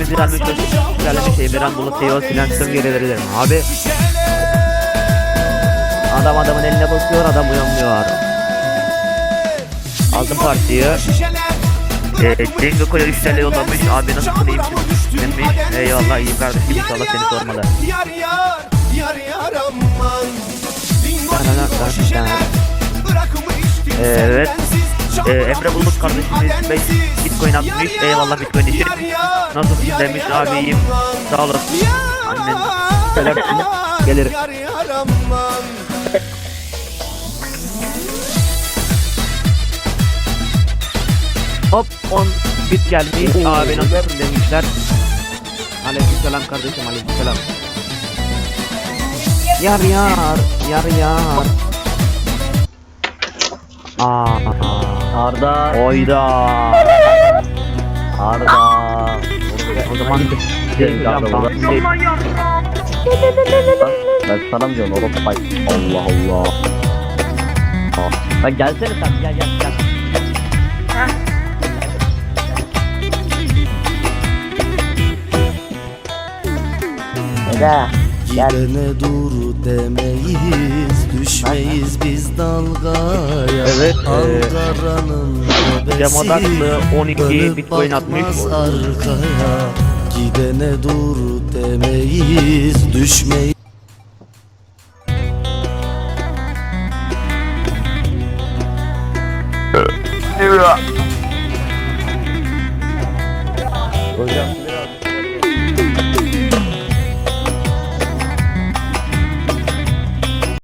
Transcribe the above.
Bizi almış ilerlemiş Emirhan Bulut Teo Silensiyon geri verilir mi? Abi Adam adamın eline basıyor adam uyanmıyor Aldım partiyi. Ee, Cengo Koya 3 TL yollamış. Abi nasılsın iyi misin? Demiş Eyvallah iyiyim kardeşim. İnşallah seni sormalı. Yar yar yar yar aman. Evet. Ee, Emre Bulut kardeşimiz madensiz. 5 Bitcoin atmış. Eyvallah Bitcoin için Nasılsın demiş yar abi iyiyim. aman. Sağ olasın. Annen Selam gelir Yar yar aman. Hop 10 bit gelmiş. Abi nasılsın demişler. Aleykümselam kardeşim aleykümselam. Yar yar yar yar. Aa Arda, Oyda Arda. O zaman Şey, Arda şey, Ben sana mı diyorum oğlum? Ay, Allah Allah. Ha. Lan gelsene sen gel gel gel. Eda gel. Gidene dur demeyiz, düşmeyiz biz dalgaya. Evet, e, Ankara'nın Cem Odaklı 12 dönüp Bitcoin atmış. arkaya. Gidene dur demeyiz, düşmeyiz. Hocam